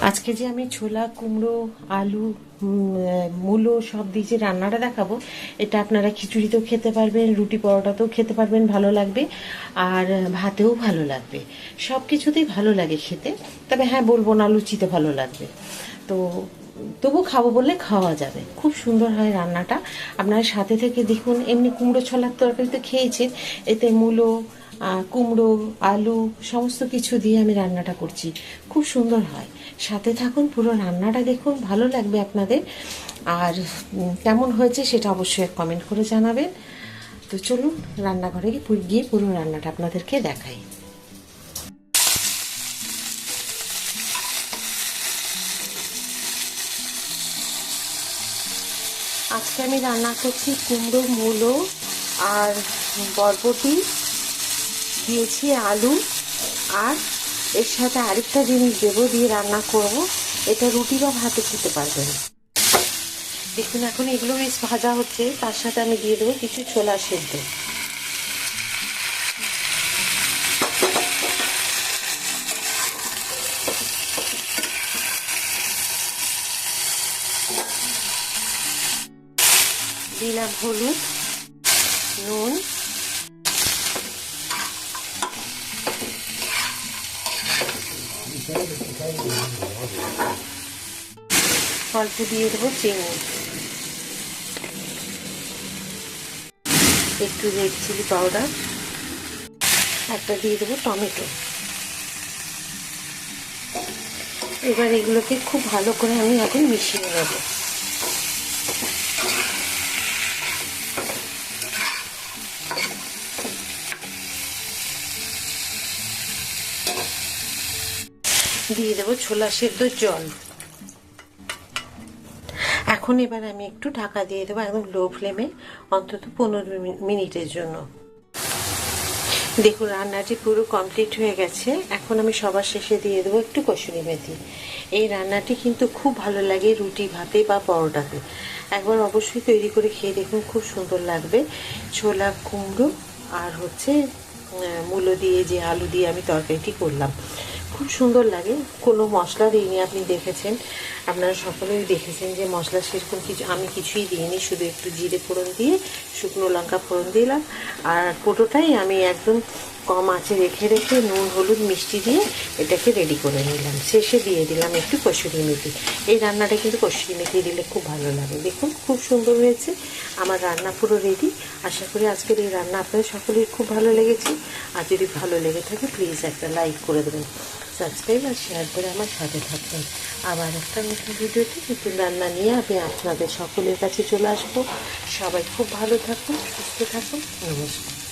আজকে যে আমি ছোলা, কুমড়ো, আলু মূলো সব দিয়ে যে রান্নাটা দেখাবো, এটা আপনারা খিচুড়িতেও খেতে পারবেন, রুটি পরোটাতেও খেতে পারবেন, ভালো লাগবে আর ভাতেও ভালো লাগবে। সব কিছুতেই ভালো লাগে খেতে, তবে হ্যাঁ বলব না লুচিতে ভালো লাগবে। তো তবু খাব বললে খাওয়া যাবে। খুব সুন্দর হয় রান্নাটা। আপনারা সাথে থেকে দেখুন, এমনি কুমড়ো ছোলার তরকারি তো খেয়েছেন, এতে মূলো কুমড়ো, আলু, সমস্ত কিছু দিয়ে আমি রান্নাটা করছি। খুব সুন্দর হয়। সাথে থাকুন, পুরো রান্নাটা দেখুন, ভালো লাগবে আপনাদের। আর কেমন হয়েছে সেটা অবশ্যই কমেন্ট করে জানাবেন। তো চলুন, রান্নাঘরে গিয়ে পুরো রান্নাটা আপনাদেরকে দেখাই। আজকে আমি রান্না করছি কুমড়ো, মূলো আর বরবটি। দিয়েছি আলু আর এর সাথে আরেকটা জিনিস দেবো দিয়ে রান্না করব। এটা রুটি বা ভাতে খেতে পারবেন। দেখুন এখন এগুলো বেশ ভাজা হচ্ছে, তার সাথে আমি দিয়ে দেবো কিছু ছোলা সেদ্ধ। দিলাম হলুদ, নুন অল্প দিয়ে দেবো চিনি। একটু রেড চিলি পাউডার একটা দিয়ে দেবো টমেটো। এবার এগুলোকে খুব ভালো করে আমি এখন মিশিয়ে নেব। দিয়ে দেবো ছোলা সেদ্ধ জল। এখন এবার আমি একটু ঢাকা দিয়ে দেবো একদম লো ফ্লেমে অন্তত পনেরো মিনিটের জন্য। দেখুন, রান্নাটি পুরো কমপ্লিট হয়ে গেছে। এখন আমি সবার শেষে দিয়ে দেবো একটু কসুরি মেথি। এই রান্নাটি কিন্তু খুব ভালো লাগে রুটি ভাতে বা পরোটাতে। একবার অবশ্যই তৈরি করে খেয়ে দেখুন, খুব সুন্দর লাগবে। ছোলা কুমড়ো আর হচ্ছে মূলো দিয়ে যে আলু দিয়ে আমি তরকারিটি করলাম। খুব সুন্দর লাগে। কোনো মশলা দিইনি, আপনি দেখেছেন। আপনারা সকলেই দেখেছেন যে মশলা সেরকম কিছু, আমি কিছুই দিইনি, শুধু একটু জিরে ফোড়ন দিয়ে, শুকনো লঙ্কা ফোড়ন দিলাম। আর পুরোটাই আমি একদম কম আঁচে রেখে রেখে নুন, হলুদ, মিষ্টি দিয়ে এটাকে রেডি করে নিলাম। শেষে দিয়ে দিলাম একটু কসুরি মেথি। এই রান্নাটা কিন্তু কসুরি মেথি দিলে খুব ভালো লাগে। দেখুন, খুব সুন্দর হয়েছে। আমার রান্না পুরো রেডি আশা করি আজকের এই রান্না আপনাদের সকলের খুব ভালো লেগেছে। আর যদি ভালো লেগে থাকে প্লিজ একটা লাইক করে দেবেন। সাবস্ক্রাইব আর শেয়ার করে আমার সাথে থাকবেন আবার একটা নতুন ভিডিওতে নতুন রান্না নিয়ে আমি আপনাদের সকলের কাছে চলে আসব। সবাই খুব ভালো থাকুন, সুস্থ থাকুন। নমস্কার।